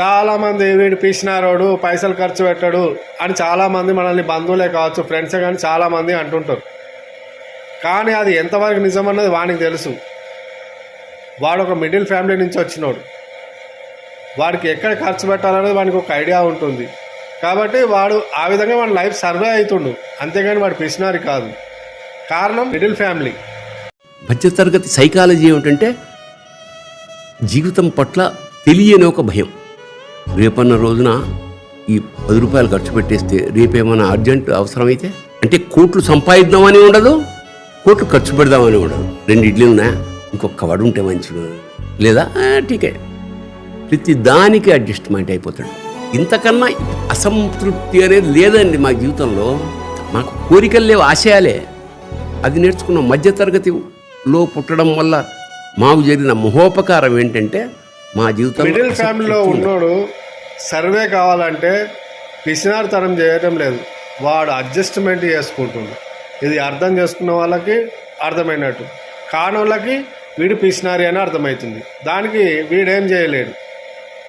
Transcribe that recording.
చాలామంది వీడు పీసినారోడు పైసలు ఖర్చు పెట్టాడు అని చాలామంది మనల్ని బంధువులే కావచ్చు ఫ్రెండ్సే కానీ చాలామంది అంటుంటారు. కానీ అది ఎంతవరకు నిజమన్నది వానికి తెలుసు. వాడు ఒక మిడిల్ ఫ్యామిలీ నుంచి వచ్చినోడు. వాడికి ఎక్కడ ఖర్చు పెట్టాలనేది వానికి ఒక ఐడియా ఉంటుంది. కాబట్టి వాడు ఆ విధంగా వాడి లైఫ్ సర్వే అవుతుండు అంతేగాని వాడు పిసినారి కాదు. కారణం మిడిల్ ఫ్యామిలీ మధ్యతరగతి సైకాలజీ ఏమిటంటే జీవితం పట్ల తెలియని ఒక భయం. రేపన్న రోజున ఈ పది రూపాయలు ఖర్చు పెట్టేస్తే రేపేమైనా అర్జెంట్ అవసరమైతే? అంటే కోట్లు సంపాదిద్దామని ఉండదు కోట్లు ఖర్చు పెడదామని ఉండదు. రెండు ఇడ్లీ ఉన్నాయా? ఇంకొక వడ ఉంటే మంచిగా లేదా? "ఆ, ఠీకే. ప్రతి దానికి అడ్జస్ట్మెంట్ అయిపోతాడు. ఇంతకన్నా అసంతృప్తి అనేది లేదండి మా జీవితంలో. మాకు కోరికలు లేవు ఆశయాలే. అది నేర్చుకున్న మధ్యతరగతిలో పుట్టడం వల్ల మాకు జరిగిన మహోపకారం ఏంటంటే మా జీవితం మిడిల్ ఫ్యామిలీలో ఉన్నోడు సర్వే కావాలంటే పిసినారితనం చేయటం లేదు. వాడు అడ్జస్ట్మెంట్ చేసుకుంటుండు. ఇది అర్థం చేసుకున్న వాళ్ళకి అర్థమైనట్టు. కాని వాళ్ళకి వీడు పిసినారి అని అర్థమవుతుంది. దానికి వీడేం చేయలేడు.